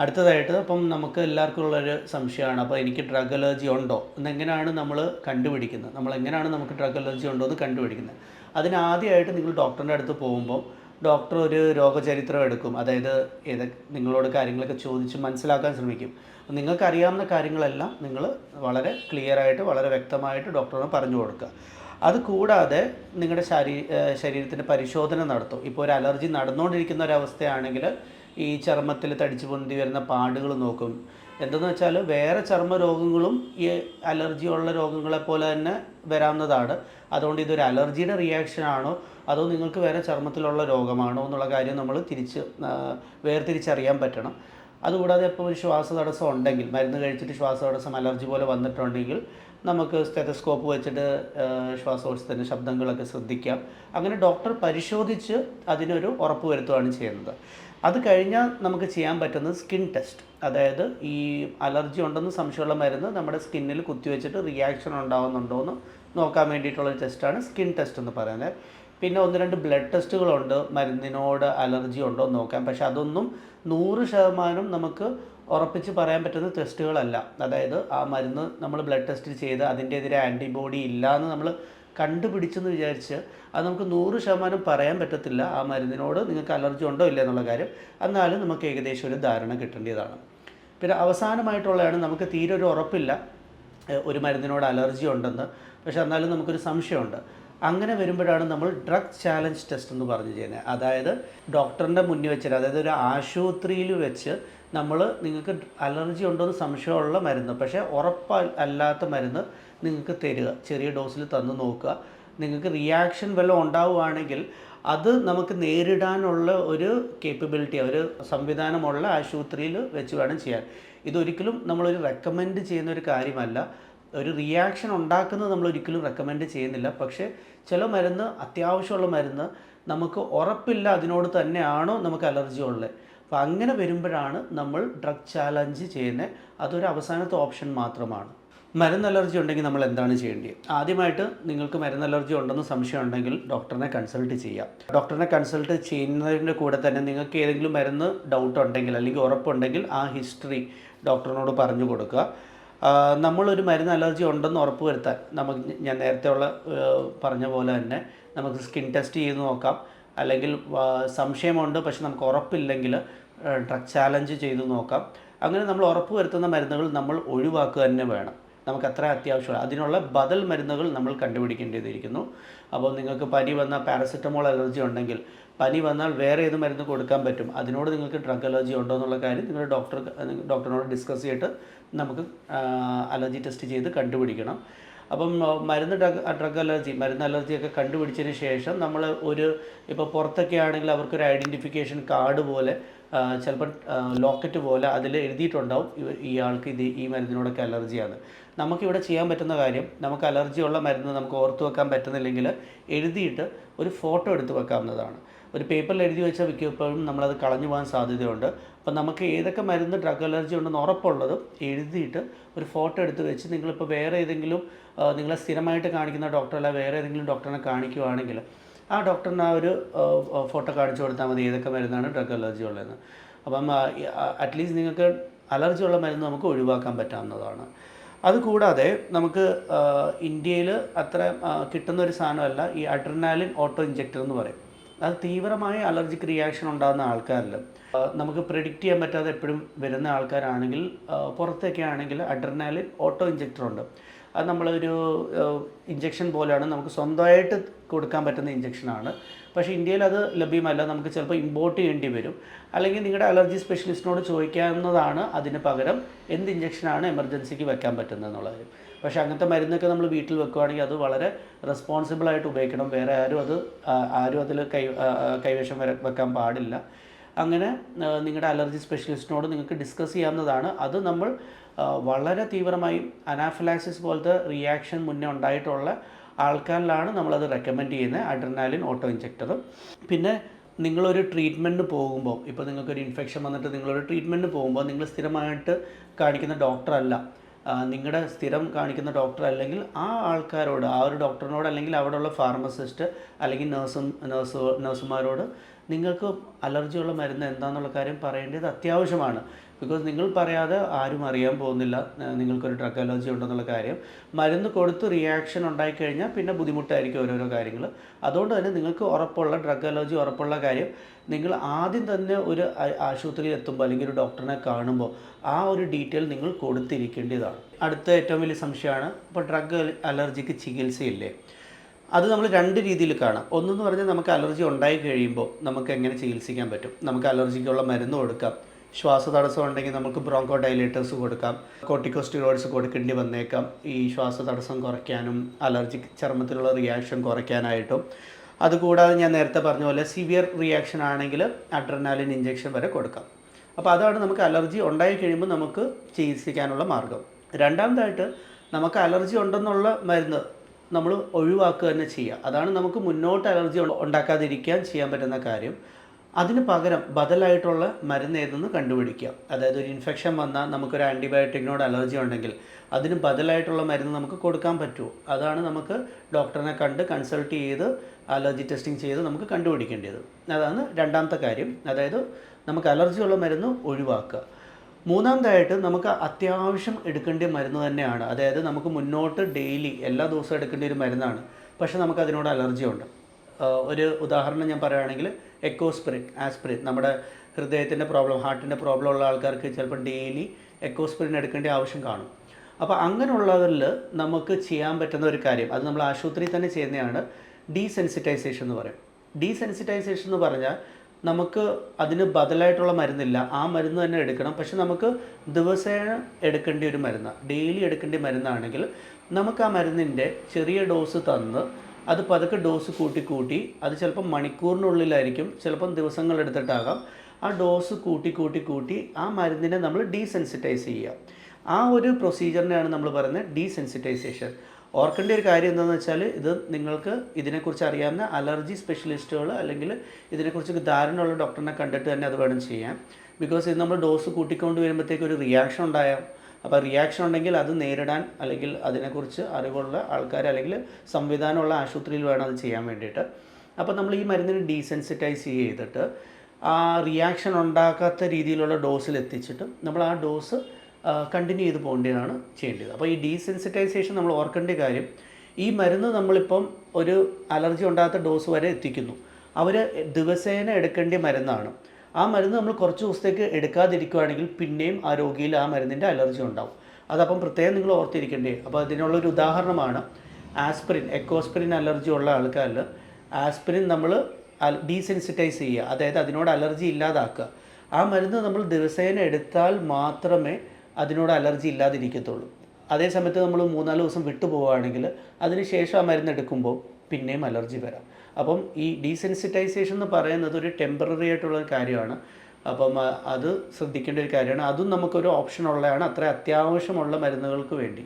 അടുത്തതായിട്ട് അപ്പം നമുക്ക് എല്ലാവർക്കും ഉള്ളൊരു സംശയമാണ്. അപ്പോൾ എനിക്ക് ഡ്രഗ് അലർജി ഉണ്ടോ? എന്നെങ്ങനെയാണ് നമ്മൾ കണ്ടുപിടിക്കുന്നത്? നമ്മൾ എങ്ങനെയാണ് നമുക്ക് ഡ്രഗ് അലർജി ഉണ്ടോ എന്ന് കണ്ടുപിടിക്കുന്നത്? അതിനാദ്യമായിട്ട് നിങ്ങൾ ഡോക്ടറിന്റെ അടുത്ത് പോകുമ്പോൾ ഡോക്ടർ ഒരു രോഗചരിത്രം എടുക്കും. അതായത് ഏത് നിങ്ങളോട് കാര്യങ്ങളൊക്കെ ചോദിച്ച് മനസ്സിലാക്കാൻ ശ്രമിക്കും. നിങ്ങൾക്കറിയാവുന്ന കാര്യങ്ങളെല്ലാം നിങ്ങൾ വളരെ ക്ലിയർ ആയിട്ട് വളരെ വ്യക്തമായിട്ട് ഡോക്ടറിന് പറഞ്ഞു കൊടുക്കുക. അത് കൂടാതെ നിങ്ങളുടെ ശരീ ശരീരത്തിന്റെ പരിശോധന നടത്തും. ഇപ്പോൾ ഒരു അലർജി നടന്നുകൊണ്ടിരിക്കുന്ന ഒരവസ്ഥയാണെങ്കിൽ ഈ ചർമ്മത്തിൽ തടിച്ചു പൊന്തി വരുന്ന പാടുകൾ നോക്കും. എന്തെന്ന് വെച്ചാൽ വേറെ ചർമ്മ രോഗങ്ങളും ഈ അലർജി ഉള്ള രോഗങ്ങളെ പോലെ തന്നെ വരാവുന്നതാണ്. അതുകൊണ്ട് ഇതൊരു അലർജിയുടെ റിയാക്ഷൻ ആണോ? അതോ നിങ്ങൾക്ക് വേറെ ചർമ്മത്തിലുള്ള രോഗമാണോ എന്നുള്ള കാര്യം നമ്മൾ തിരിച്ച് വേർതിരിച്ചറിയാൻ പറ്റണം. അതുകൂടാതെ ഇപ്പോൾ ഒരു ശ്വാസ തടസ്സം ഉണ്ടെങ്കിൽ മരുന്ന് കഴിച്ചിട്ട് ശ്വാസ തടസ്സം അലർജി പോലെ വന്നിട്ടുണ്ടെങ്കിൽ നമുക്ക് സ്റ്റെതസ്കോപ്പ് വെച്ചിട്ട് ശ്വാസകോശത്തിന്റെ ശബ്ദങ്ങളൊക്കെ ശ്രദ്ധിക്കാം. അങ്ങനെ ഡോക്ടർ പരിശോധിച്ച് അതിനൊരു ഉറപ്പ് വരുത്തുകയാണ് ചെയ്യുന്നത്. അത് കഴിഞ്ഞാൽ നമുക്ക് ചെയ്യാൻ പറ്റുന്നത് സ്കിൻ ടെസ്റ്റ് അതായത് ഈ അലർജി ഉണ്ടെന്ന് സംശയമുള്ള മരുന്ന് നമ്മുടെ സ്കിന്നിൽ കുത്തിവെച്ചിട്ട് റിയാക്ഷൻ ഉണ്ടാകുന്നുണ്ടോ എന്ന് നോക്കാൻ വേണ്ടിയിട്ടുള്ള ടെസ്റ്റാണ് സ്കിൻ ടെസ്റ്റ് എന്ന് പറയുന്നത്. പിന്നെ ഒന്ന് രണ്ട് ബ്ലഡ് ടെസ്റ്റുകളുണ്ട് മരുന്നിനോട് അലർജി ഉണ്ടോ എന്ന് നോക്കാം. പക്ഷെ അതൊന്നും നൂറ് ശതമാനം നമുക്ക് ഉറപ്പിച്ച് പറയാൻ പറ്റുന്ന ടെസ്റ്റുകളല്ല അതായത് ആ മരുന്ന് നമ്മൾ ബ്ലഡ് ടെസ്റ്റ് ചെയ്ത് അതിന്റെതിരെ ആന്റിബോഡി ഇല്ല എന്ന് നമ്മൾ കണ്ടുപിടിച്ചെന്ന് വിചാരിച്ച് അത് നമുക്ക് നൂറ് ശതമാനം പറയാൻ പറ്റത്തില്ല. ആ മരുന്നിനോട് നിങ്ങൾക്ക് അലർജി ഉണ്ടോ ഇല്ല എന്നുള്ള കാര്യം. എന്നാലും നമുക്ക് ഏകദേശം ഒരു ധാരണ കിട്ടേണ്ടതാണ്. പിന്നെ അവസാനമായിട്ടുള്ളതാണ് നമുക്ക് തീരെ ഒരു ഉറപ്പില്ല. ഒരു മരുന്നിനോട് അലർജി ഉണ്ടെന്ന്. പക്ഷേ എന്നാലും നമുക്കൊരു സംശയമുണ്ട്. അങ്ങനെ വരുമ്പോഴാണ് നമ്മൾ ഡ്രഗ് ചാലഞ്ച് ടെസ്റ്റ് എന്ന് പറഞ്ഞു ചെയ്യുന്നത്. അതായത് ഡോക്ടറിന്റെ മുന്നിൽ വെച്ചിട്ട് അതായത് ഒരു ആശുപത്രിയിൽ വെച്ച് നമ്മൾ നിങ്ങൾക്ക് അലർജി ഉണ്ടോ എന്ന് സംശയമുള്ള മരുന്ന്. പക്ഷേ ഉറപ്പ അല്ലാത്ത മരുന്ന് നിങ്ങൾക്ക് തരിക ചെറിയ ഡോസിൽ തന്ന് നോക്കുക. നിങ്ങൾക്ക് റിയാക്ഷൻ വല്ലതും ഉണ്ടാവുകയാണെങ്കിൽ അത് നമുക്ക് നേരിടാനുള്ള ഒരു കേപ്പബിലിറ്റി ഒരു സംവിധാനമുള്ള ആശുപത്രിയിൽ വെച്ച് വേണം ചെയ്യാൻ. ഇതൊരിക്കലും നമ്മളൊരു റെക്കമെൻഡ് ചെയ്യുന്ന ഒരു കാര്യമല്ല. ഒരു റിയാക്ഷൻ ഉണ്ടാക്കുന്നത് നമ്മൾ ഒരിക്കലും റെക്കമെൻഡ് ചെയ്യുന്നില്ല. പക്ഷേ ചില മരുന്ന് അത്യാവശ്യമുള്ള മരുന്ന് നമുക്ക് ഉറപ്പില്ല അതിനോട് തന്നെയാണോ നമുക്ക് അലർജി ഉള്ളത്. അപ്പോൾ അങ്ങനെ വരുമ്പോഴാണ് നമ്മൾ ഡ്രഗ് ചാലഞ്ച് ചെയ്യുന്നത്. അതൊരു അവസാനത്തെ ഓപ്ഷൻ മാത്രമാണ്. മരുന്ന് അലർജി ഉണ്ടെങ്കിൽ നമ്മൾ എന്താണ് ചെയ്യേണ്ടത്? ആദ്യമായിട്ട് നിങ്ങൾക്ക് മരുന്ന് അലർജി ഉണ്ടെന്ന് സംശയം ഉണ്ടെങ്കിൽ ഡോക്ടറിനെ കൺസൾട്ട് ചെയ്യാം. ഡോക്ടറിനെ കൺസൾട്ട് ചെയ്യുന്നതിന്റെ കൂടെ തന്നെ നിങ്ങൾക്ക് ഏതെങ്കിലും മരുന്ന് ഡൗട്ട് ഉണ്ടെങ്കിൽ അല്ലെങ്കിൽ ഉറപ്പുണ്ടെങ്കിൽ ആ ഹിസ്റ്ററി ഡോക്ടറിനോട് പറഞ്ഞു കൊടുക്കുക. നമ്മളൊരു മരുന്ന് അലർജി ഉണ്ടെന്ന് ഉറപ്പ് വരുത്താൻ നമുക്ക് ഞാൻ നേരത്തെ ഉള്ള പറഞ്ഞ പോലെ തന്നെ നമുക്ക് സ്കിൻ ടെസ്റ്റ് ചെയ്ത് നോക്കാം. അല്ലെങ്കിൽ സംശയമുണ്ട് പക്ഷെ നമുക്ക് ഉറപ്പില്ലെങ്കിൽ ഡ്രഗ് ചാലഞ്ച് ചെയ്ത് നോക്കാം. അങ്ങനെ നമ്മൾ ഉറപ്പ് വരുത്തുന്ന മരുന്നുകൾ നമ്മൾ ഒഴിവാക്കുക തന്നെ വേണം. നമുക്ക് അത്ര അത്യാവശ്യമാണ്. അതിനുള്ള ബദൽ മരുന്നുകൾ നമ്മൾ കണ്ടുപിടിക്കേണ്ടതിരിക്കുന്നു അപ്പോൾ നിങ്ങൾക്ക് പനി വന്ന പാരസെറ്റമോൾ അലർജി ഉണ്ടെങ്കിൽ പനി വന്നാൽ വേറെ ഏത് മരുന്ന് കൊടുക്കാൻ പറ്റും? അതിനോട് നിങ്ങൾക്ക് ഡ്രഗ് അലർജി ഉണ്ടോ എന്നുള്ള കാര്യം നിങ്ങൾ ഡോക്ടർ ഡോക്ടറിനോട് ഡിസ്കസ് ചെയ്തിട്ട് നമുക്ക് അലർജി ടെസ്റ്റ് ചെയ്ത് കണ്ടുപിടിക്കണം. അപ്പം മരുന്ന് ഡ്രഗ് ഡ്രഗ് അലർജി മരുന്ന് അലർജിയൊക്കെ കണ്ടുപിടിച്ചതിന് ശേഷം നമ്മൾ ഒരു ഇപ്പോൾ പുറത്തൊക്കെ ആണെങ്കിൽ അവർക്കൊരു ഐഡന്റിഫിക്കേഷൻ കാർഡ് പോലെ ചിലപ്പോൾ ലോക്കറ്റ് പോലെ അതിൽ എഴുതിയിട്ടുണ്ടാവും ഇയാൾക്ക് ഇത് ഈ മരുന്നിനോടൊക്കെ അലർജിയാണ് നമുക്കിവിടെ ചെയ്യാൻ പറ്റുന്ന കാര്യം നമുക്ക് അലർജിയുള്ള മരുന്ന് നമുക്ക് ഓർത്തു വെക്കാൻ പറ്റുന്നില്ലെങ്കിൽ എഴുതിയിട്ട് ഒരു ഫോട്ടോ എടുത്ത് വെക്കാവുന്നതാണ്. ഒരു പേപ്പറിൽ എഴുതി വെച്ചാൽ മിക്കപ്പോഴും നമ്മളത് കളഞ്ഞു പോകാൻ സാധ്യതയുണ്ട്. അപ്പോൾ നമുക്ക് ഏതൊക്കെ മരുന്ന് ഡ്രഗ് അലർജി ഉണ്ടെന്ന് ഉറപ്പുള്ളതും എഴുതിയിട്ട് ഒരു ഫോട്ടോ എടുത്ത് വെച്ച് നിങ്ങളിപ്പോൾ വേറെ ഏതെങ്കിലും നിങ്ങളെ സ്ഥിരമായിട്ട് കാണിക്കുന്ന ഡോക്ടറല്ല വേറെ ഏതെങ്കിലും ഡോക്ടറിനെ കാണിക്കുവാണെങ്കിൽ ആ ഡോക്ടറിന് ആ ഒരു ഫോട്ടോ കാണിച്ചു കൊടുത്താൽ മതി ഏതൊക്കെ മരുന്നാണ് ഡ്രഗ് അലർജി ഉള്ളതെന്ന്. അപ്പം അറ്റ്ലീസ്റ്റ് നിങ്ങൾക്ക് അലർജി ഉള്ള മരുന്ന് നമുക്ക് ഒഴിവാക്കാൻ പറ്റാവുന്നതാണ്. അതുകൂടാതെ നമുക്ക് ഇന്ത്യയിൽ അത്ര കിട്ടുന്ന ഒരു സാധനമല്ല ഈ അഡ്രനാലിൻ ഓട്ടോ ഇഞ്ചക്ടർ എന്ന് പറയും. അത് തീവ്രമായ അലർജിക് റിയാക്ഷൻ ഉണ്ടാകുന്ന ആൾക്കാരിൽ നമുക്ക് പ്രിഡിക്റ്റ് ചെയ്യാൻ പറ്റാതെ എപ്പോഴും വരുന്ന ആൾക്കാരാണെങ്കിൽ പുറത്തൊക്കെ ആണെങ്കിൽ അഡ്രനാലിൻ ഓട്ടോ ഇഞ്ചക്ടർ ഉണ്ട്. അത് നമ്മളൊരു ഇഞ്ചക്ഷൻ പോലെയാണ് നമുക്ക് സ്വന്തമായിട്ട് കൊടുക്കാൻ പറ്റുന്ന ഇഞ്ചക്ഷനാണ് പക്ഷേ ഇന്ത്യയിൽ അത് ലഭ്യമല്ല. നമുക്ക് ചിലപ്പോൾ ഇമ്പോർട്ട് ചെയ്യേണ്ടി വരും. അല്ലെങ്കിൽ നിങ്ങളുടെ അലർജി സ്പെഷ്യലിസ്റ്റിനോട് ചോദിക്കാവുന്നതാണ് അതിന് പകരം എന്ത് ഇഞ്ചക്ഷനാണ് എമർജൻസിക്ക് വെക്കാൻ പറ്റുന്നത് എന്നുള്ളത് പക്ഷേ അങ്ങനത്തെ മരുന്നൊക്കെ നമ്മൾ വീട്ടിൽ വെക്കുകയാണെങ്കിൽ അത് വളരെ റെസ്പോൺസിബിളായിട്ട് ഉപയോഗിക്കണം. വേറെ ആരും അത് ആരും അതിൽ കൈ കൈവശം വെക്കാൻ പാടില്ല. അങ്ങനെ നിങ്ങളുടെ അലർജി സ്പെഷ്യലിസ്റ്റിനോട് നിങ്ങൾക്ക് ഡിസ്കസ് ചെയ്യാവുന്നതാണ്. അത് നമ്മൾ വളരെ തീവ്രമായി അനാഫിലാക്സിസ് പോലത്തെ റിയാക്ഷൻ മുന്നേ ഉണ്ടായിട്ടുള്ള ആൾക്കാരിലാണ് നമ്മളത് റെക്കമെൻഡ് ചെയ്യുന്നത് അഡ്രനാലിൻ ഓട്ടോ ഇഞ്ചക്ടർ പിന്നെ നിങ്ങളൊരു ട്രീറ്റ്മെന്റിന് പോകുമ്പോൾ ഇപ്പോൾ നിങ്ങൾക്കൊരു ഇൻഫെക്ഷൻ വന്നിട്ട് നിങ്ങളൊരു ട്രീറ്റ്മെന്റിന് പോകുമ്പോൾ നിങ്ങൾ സ്ഥിരമായിട്ട് കാണിക്കുന്ന ഡോക്ടറല്ല നിങ്ങളുടെ സ്ഥിരം കാണിക്കുന്ന ഡോക്ടർ അല്ലെങ്കിൽ ആ ആൾക്കാരോട് ആ ഒരു ഡോക്ടറിനോട് അല്ലെങ്കിൽ അവിടെയുള്ള ഫാർമസിസ്റ്റ് അല്ലെങ്കിൽ നഴ്സും നഴ്സ് നഴ്സുമാരോട് നിങ്ങൾക്ക് അലർജിയുള്ള മരുന്ന് എന്താണെന്നുള്ള കാര്യം പറയേണ്ടത് അത്യാവശ്യമാണ്. ബിക്കോസ് നിങ്ങൾ പറയാതെ ആരും അറിയാൻ പോകുന്നില്ല നിങ്ങൾക്കൊരു ഡ്രഗ് അലർജി ഉണ്ടെന്നുള്ള കാര്യം. മരുന്ന് കൊടുത്ത് റിയാക്ഷൻ ഉണ്ടായിക്കഴിഞ്ഞാൽ പിന്നെ ബുദ്ധിമുട്ടായിരിക്കും ഓരോരോ കാര്യങ്ങൾ. അതുകൊണ്ട് തന്നെ നിങ്ങൾക്ക് ഉറപ്പുള്ള ഡ്രഗ് അലർജി ഉറപ്പുള്ള കാര്യം നിങ്ങൾ ആദ്യം തന്നെ ഒരു ആശുപത്രിയിൽ എത്തുമ്പോൾ അല്ലെങ്കിൽ ഒരു ഡോക്ടറിനെ കാണുമ്പോൾ ആ ഒരു ഡീറ്റെയിൽ നിങ്ങൾ കൊടുത്തിരിക്കേണ്ടതാണ്. അടുത്ത ഏറ്റവും വലിയ സംശയമാണ് ഇപ്പോൾ ഡ്രഗ് അലർജിക്ക് ചികിത്സയില്ലേ? അത് നമ്മൾ രണ്ട് രീതിയിൽ കാണാം. ഒന്നെന്ന് പറഞ്ഞാൽ നമുക്ക് അലർജി ഉണ്ടായി കഴിയുമ്പോൾ നമുക്ക് എങ്ങനെ ചികിത്സിക്കാൻ പറ്റും. നമുക്ക് അലർജിക്കുള്ള മരുന്ന് കൊടുക്കാം. ശ്വാസതടസ്സം ഉണ്ടെങ്കിൽ നമുക്ക് ബ്രോങ്കോ ഡൈലേറ്റേഴ്സ് കൊടുക്കാം. കോർട്ടിക്കോസ്റ്റിറോയിഡ്സ് കൊടുക്കേണ്ടി വന്നേക്കാം. ഈ ശ്വാസതടസ്സം കുറയ്ക്കാനും അലർജി ചർമ്മത്തിലുള്ള റിയാക്ഷൻ കുറയ്ക്കാനായിട്ടും. അതുകൂടാതെ ഞാൻ നേരത്തെ പറഞ്ഞ പോലെ സിവിയർ റിയാക്ഷൻ ആണെങ്കിൽ അഡ്രനാലിൻ ഇഞ്ചെക്ഷൻ വരെ കൊടുക്കാം. അപ്പോൾ അതാണ് നമുക്ക് അലർജി ഉണ്ടായി കഴിയുമ്പോൾ നമുക്ക് ചികിത്സിക്കാനുള്ള മാർഗം. രണ്ടാമതായിട്ട് നമുക്ക് അലർജി ഉണ്ടെന്നുള്ള മരുന്ന് നമ്മൾ ഒഴിവാക്കുക തന്നെ ചെയ്യുക. അതാണ് നമുക്ക് മുന്നോട്ട് അലർജി ഉണ്ട- ഉണ്ടാക്കാതിരിക്കാൻ ചെയ്യാൻ പറ്റുന്ന കാര്യം. അതിന് പകരം ബദലായിട്ടുള്ള മരുന്ന് ഏതെന്ന് കണ്ടുപിടിക്കുക. അതായത് ഒരു ഇൻഫെക്ഷൻ വന്നാൽ നമുക്കൊരു ആന്റിബയോട്ടിക്കിനോട് അലർജി ഉണ്ടെങ്കിൽ അതിന് ബദലായിട്ടുള്ള മരുന്ന് നമുക്ക് കൊടുക്കാൻ പറ്റുമോ അതാണ് നമുക്ക് ഡോക്ടറിനെ കണ്ട് കൺസൾട്ട് ചെയ്ത് അലർജി ടെസ്റ്റിംഗ് ചെയ്ത് നമുക്ക് കണ്ടുപിടിക്കേണ്ടത്. അതാണ് രണ്ടാമത്തെ കാര്യം. അതായത് നമുക്ക് അലർജിയുള്ള മരുന്ന് ഒഴിവാക്കുക. മൂന്നാമതായിട്ട് നമുക്ക് അത്യാവശ്യം എടുക്കേണ്ട മരുന്ന് തന്നെയാണ്. അതായത് നമുക്ക് മുന്നോട്ട് ഡെയിലി എല്ലാ ദിവസവും എടുക്കേണ്ട ഒരു മരുന്നാണ്. പക്ഷേ നമുക്ക് അതിനോട് അലർജി ഉണ്ട്. ഒരു ഉദാഹരണം ഞാൻ പറയുകയാണെങ്കിൽ എക്കോസ്പിരിൻ ആസ്പിരിൻ നമ്മുടെ ഹൃദയത്തിന്റെ പ്രോബ്ലം ഹാർട്ടിന്റെ പ്രോബ്ലം ഉള്ള ആൾക്കാർക്ക് ചിലപ്പോൾ ഡെയിലി എക്കോസ്പിരിൻ എടുക്കേണ്ട ആവശ്യം കാണും. അപ്പോൾ അങ്ങനെയുള്ളതിൽ നമുക്ക് ചെയ്യാൻ പറ്റുന്ന ഒരു കാര്യം അത് നമ്മൾ ആശുപത്രിയിൽ തന്നെ ചെയ്യുന്നതാണ് ഡീസെൻസിറ്റൈസേഷൻ എന്ന് പറയും. ഡീസെൻസിറ്റൈസേഷൻ എന്ന് പറഞ്ഞാൽ നമുക്ക് അതിന് ബദലായിട്ടുള്ള മരുന്നില്ല. ആ മരുന്ന് തന്നെ എടുക്കണം. പക്ഷെ നമുക്ക് ദിവസേന എടുക്കേണ്ട ഒരു മരുന്നാണ് ഡെയിലി എടുക്കേണ്ട മരുന്നാണെങ്കിൽ നമുക്ക് ആ മരുന്നിന്റെ ചെറിയ ഡോസ് തന്ന് അത് പതുക്കെ ഡോസ് കൂട്ടി കൂട്ടി അത് ചിലപ്പം മണിക്കൂറിനുള്ളിലായിരിക്കും ചിലപ്പം ദിവസങ്ങൾ എടുത്തിട്ടാകാം. ആ ഡോസ് കൂട്ടി കൂട്ടി കൂട്ടി ആ മരുന്നിനെ നമ്മൾ ഡീസെൻസിറ്റൈസ് ചെയ്യുക. ആ ഒരു പ്രൊസീജിയറിനെയാണ് നമ്മൾ പറയുന്നത് ഡീസെൻസിറ്റൈസേഷൻ. ഓർക്കേണ്ട ഒരു കാര്യം എന്താണെന്ന് വെച്ചാൽ ഇത് നിങ്ങൾക്ക് ഇതിനെക്കുറിച്ച് അറിയാവുന്ന അലർജി സ്പെഷ്യലിസ്റ്റുകൾ അല്ലെങ്കിൽ ഇതിനെക്കുറിച്ച് ധാരണയുള്ള ഡോക്ടറിനെ കണ്ടിട്ട് തന്നെ അത് വേണം ചെയ്യാൻ. ബിക്കോസ് ഇത് നമ്മൾ ഡോസ് കൂട്ടിക്കൊണ്ട് വരുമ്പോഴത്തേക്ക് ഒരു റിയാക്ഷൻ ഉണ്ടായാൽ അപ്പോൾ റിയാക്ഷൻ ഉണ്ടെങ്കിൽ അത് നേരിടാൻ അല്ലെങ്കിൽ അതിനെക്കുറിച്ച് അറിവുള്ള ആൾക്കാർ അല്ലെങ്കിൽ സംവിധാനമുള്ള ആശുപത്രിയിൽ വേണം അത് ചെയ്യാൻ വേണ്ടിയിട്ട്. അപ്പോൾ നമ്മൾ ഈ മരുന്നിന് ഡീസെൻസിറ്റൈസ് ചെയ്തിട്ട് ആ റിയാക്ഷൻ ഉണ്ടാക്കാത്ത രീതിയിലുള്ള ഡോസിൽ എത്തിച്ചിട്ട് നമ്മൾ ആ ഡോസ് കണ്ടിന്യൂ ചെയ്ത് പോകേണ്ടതാണ് ചെയ്യേണ്ടത്. അപ്പോൾ ഈ ഡീസെൻസിറ്റൈസേഷൻ നമ്മൾ ഓർക്കേണ്ട കാര്യം ഈ മരുന്ന് നമ്മളിപ്പം ഒരു അലർജി ഉണ്ടാകാത്ത ഡോസ് വരെ എത്തിക്കുന്നു. അവർ ദിവസേന എടുക്കേണ്ട മരുന്നാണ്. ആ മരുന്ന് നമ്മൾ കുറച്ച് ദിവസത്തേക്ക് എടുക്കാതിരിക്കുകയാണെങ്കിൽ പിന്നെയും ആ രോഗിയിൽ ആ മരുന്നിന്റെ അലർജി ഉണ്ടാവും. അതപ്പം പ്രത്യേകം നിങ്ങൾ ഓർത്തിരിക്കേണ്ടേ. അപ്പോൾ അതിനുള്ളൊരു ഉദാഹരണമാണ് ആസ്പിരിൻ. എക്കോസ്പിരിൻ അലർജി ഉള്ള ആൾക്കാരിൽ ആസ്പിരിൻ നമ്മൾ ഡീസെൻസിറ്റൈസ് ചെയ്യുക. അതായത് അതിനോട് അലർജി ഇല്ലാതാക്കുക. ആ മരുന്ന് നമ്മൾ ദിവസേന എടുത്താൽ മാത്രമേ അതിനോട് അലർജി ഇല്ലാതിരിക്കത്തുള്ളൂ. അതേ സമയത്ത് നമ്മൾ മൂന്നാൽ ദിവസം വിട്ടു പോവുകയാണെങ്കിൽ അതിന് ശേഷം ആ മരുന്ന് എടുക്കുമ്പോൾ പിന്നെയും അലർജി വരാം. അപ്പം ഈ ഡീസെൻസിറ്റൈസേഷൻ എന്ന് പറയുന്നത് ഒരു ടെമ്പററി ആയിട്ടുള്ള കാര്യമാണ്. അപ്പം അത് ശ്രദ്ധിക്കേണ്ട ഒരു കാര്യമാണ്. അതും നമുക്കൊരു ഓപ്ഷൻ ഉള്ളതാണ് അത്ര അത്യാവശ്യമുള്ള മരുന്നുകൾക്ക് വേണ്ടി.